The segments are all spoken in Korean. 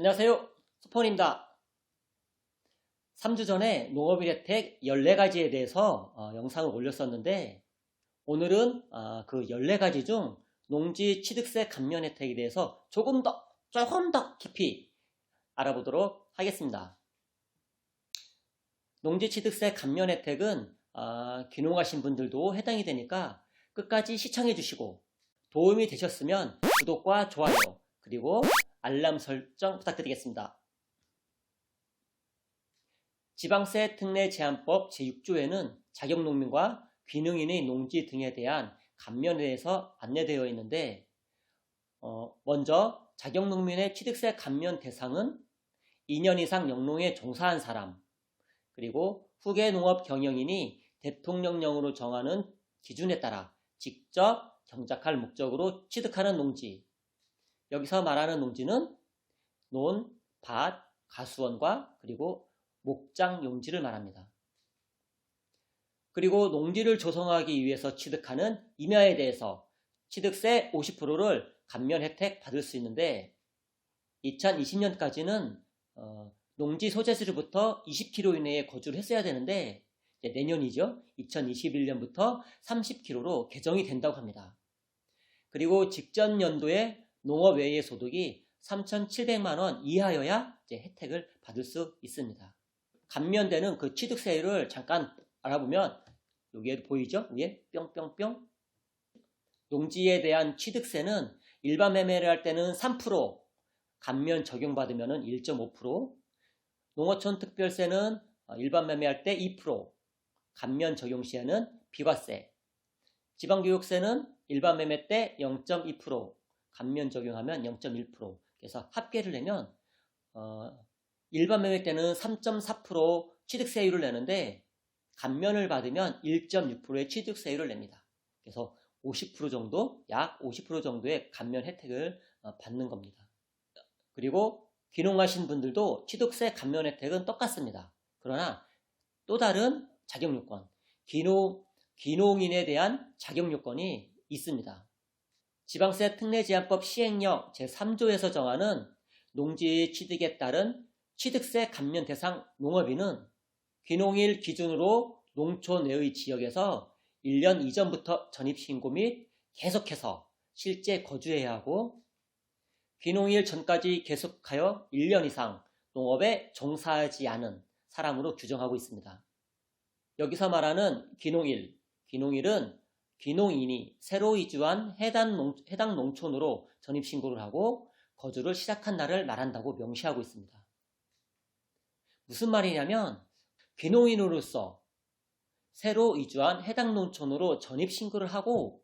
안녕하세요. 수폰입니다. 3주 전에 농업일 혜택 14가지에 대해서 어, 영상을 올렸었는데 오늘은 아, 그 14가지 중 농지 취득세 감면 혜택에 대해서 조금 더 조금 더 깊이 알아보도록 하겠습니다. 농지 취득세 감면 혜택은 아, 귀농하신 분들도 해당이 되니까 끝까지 시청해 주시고 도움이 되셨으면 구독과 좋아요 그리고 알람 설정 부탁드리겠습니다. 지방세 특례 제한법 제6조에는 자격농민과 귀농인의 농지 등에 대한 감면에 대해서 안내되어 있는데 어, 먼저 자격농민의 취득세 감면 대상은 2년 이상 영농에 종사한 사람 그리고 후계 농업 경영인이 대통령령으로 정하는 기준에 따라 직접 경작할 목적으로 취득하는 농지 여기서 말하는 농지는 논, 밭, 가수원과 그리고 목장 용지를 말합니다. 그리고 농지를 조성하기 위해서 취득하는 임야에 대해서 취득세 50%를 감면 혜택 받을 수 있는데 2020년까지는 어, 농지 소재지로부터 20km 이내에 거주를 했어야 되는데 내년이죠. 2021년부터 30km로 개정이 된다고 합니다. 그리고 직전 연도에 농업 외의 소득이 3,700만 원 이하여야 혜택을 받을 수 있습니다. 감면되는 그 취득세율을 잠깐 알아보면 여기에 보이죠? 위에 뿅뿅뿅 농지에 대한 취득세는 일반 매매를 할 때는 3% 감면 적용받으면 1.5% 농어촌 특별세는 일반 매매할 때 2% 감면 적용 시에는 비과세 지방교육세는 일반 매매 때 0.2% 감면 적용하면 0.1% 그래서 합계를 내면 어, 일반 매매 때는 3.4% 취득세율을 내는데 감면을 받으면 1.6%의 취득세율을 냅니다. 그래서 50% 정도, 약 50% 정도의 감면 혜택을 어, 받는 겁니다. 그리고 귀농하신 분들도 취득세 감면 혜택은 똑같습니다. 그러나 또 다른 자격 요건, 귀농, 귀농인에 대한 자격 요건이 있습니다. 지방세 특례제한법 시행령 제3조에서 정하는 농지 취득에 따른 취득세 감면 대상 농업인은 귀농일 기준으로 농촌 내의 지역에서 1년 이전부터 전입신고 및 계속해서 실제 거주해야 하고 귀농일 전까지 계속하여 1년 이상 농업에 종사하지 않은 사람으로 규정하고 있습니다. 여기서 말하는 귀농일, 귀농일은 귀농인이 새로 이주한 해당, 농, 해당 농촌으로 전입신고를 하고 거주를 시작한 날을 말한다고 명시하고 있습니다. 무슨 말이냐면 귀농인으로서 새로 이주한 해당 농촌으로 전입신고를 하고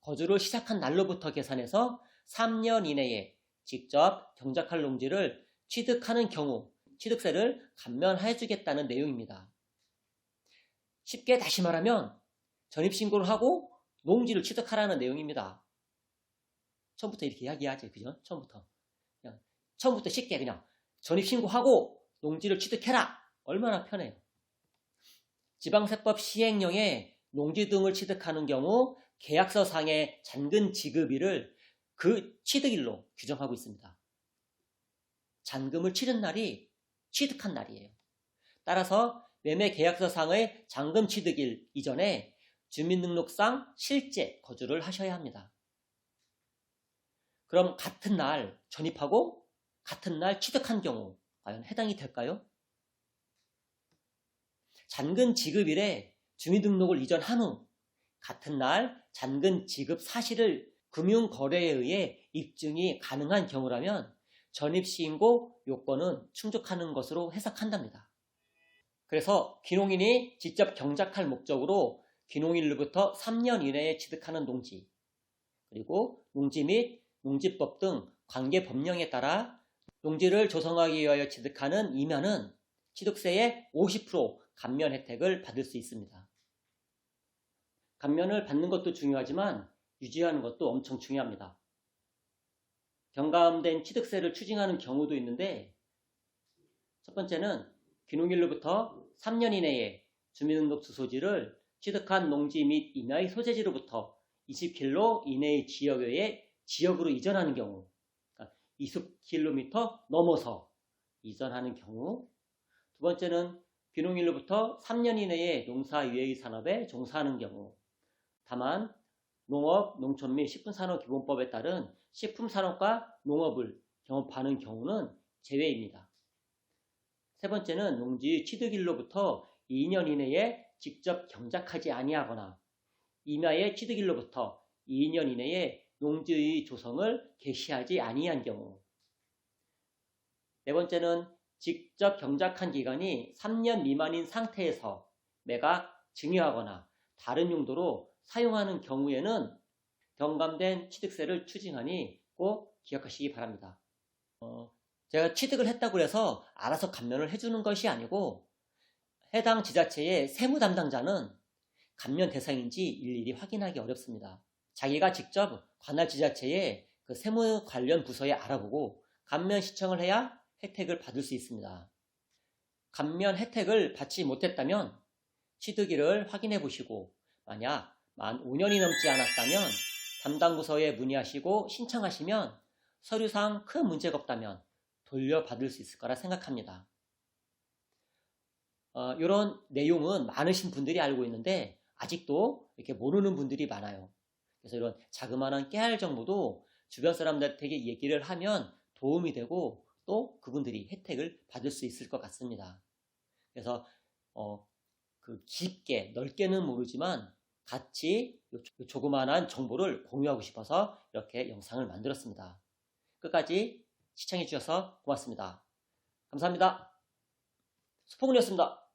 거주를 시작한 날로부터 계산해서 3년 이내에 직접 경작할 농지를 취득하는 경우 취득세를 감면해 주겠다는 내용입니다. 쉽게 다시 말하면 전입신고를 하고 농지를 취득하라는 내용입니다. 처음부터 이렇게 이야기하지, 그죠? 처음부터. 그냥 처음부터 쉽게 그냥 전입신고하고 농지를 취득해라! 얼마나 편해요. 지방세법 시행령에 농지 등을 취득하는 경우 계약서상의 잔금 지급일을 그 취득일로 규정하고 있습니다. 잔금을 치른 날이 취득한 날이에요. 따라서 매매 계약서상의 잔금 취득일 이전에 주민등록상 실제 거주를 하셔야 합니다. 그럼 같은 날 전입하고 같은 날 취득한 경우 과연 해당이 될까요? 잔금 지급일에 주민등록을 이전한 후 같은 날 잔금 지급 사실을 금융거래에 의해 입증이 가능한 경우라면 전입시인고 요건은 충족하는 것으로 해석한답니다. 그래서 기농인이 직접 경작할 목적으로 귀농일로부터 3년 이내에 취득하는 농지, 그리고 농지 및 농지법 등 관계 법령에 따라 농지를 조성하기 위하여 취득하는 이면은 취득세의 50% 감면 혜택을 받을 수 있습니다. 감면을 받는 것도 중요하지만 유지하는 것도 엄청 중요합니다. 경감된 취득세를 추징하는 경우도 있는데 첫 번째는 귀농일로부터 3년 이내에 주민등록 주소지를 취득한 농지 및 임야의 소재지로부터 20km 이내의 지역 외에 지역으로 이전하는 경우 그러니까 20km 넘어서 이전하는 경우 두 번째는 귀농일로부터 3년 이내에 농사 유해의 산업에 종사하는 경우 다만 농업, 농촌 및 식품산업기본법에 따른 식품산업과 농업을 경업하는 경우는 제외입니다. 세 번째는 농지 취득일로부터 2년 이내에 직접 경작하지 아니하거나 임야의 취득일로부터 2년 이내에 농지의 조성을 개시하지 아니한 경우 네 번째는 직접 경작한 기간이 3년 미만인 상태에서 매각, 증여하거나 다른 용도로 사용하는 경우에는 경감된 취득세를 추징하니 꼭 기억하시기 바랍니다. 어, 제가 취득을 했다고 해서 알아서 감면을 해주는 것이 아니고 해당 지자체의 세무 담당자는 감면 대상인지 일일이 확인하기 어렵습니다. 자기가 직접 관할 지자체의 그 세무 관련 부서에 알아보고 감면 신청을 해야 혜택을 받을 수 있습니다. 감면 혜택을 받지 못했다면 취득일을 확인해 보시고 만약 만 5년이 넘지 않았다면 담당 부서에 문의하시고 신청하시면 서류상 큰 문제가 없다면 돌려받을 수 있을 거라 생각합니다. 어, 이런 내용은 많으신 분들이 알고 있는데 아직도 이렇게 모르는 분들이 많아요. 그래서 이런 자그마한 깨알 정보도 주변 사람들에게 얘기를 하면 도움이 되고 또 그분들이 혜택을 받을 수 있을 것 같습니다. 그래서 어, 그 깊게 넓게는 모르지만 같이 요 조그마한 정보를 공유하고 싶어서 이렇게 영상을 만들었습니다. 끝까지 시청해 주셔서 고맙습니다. 감사합니다. 수포근이었습니다.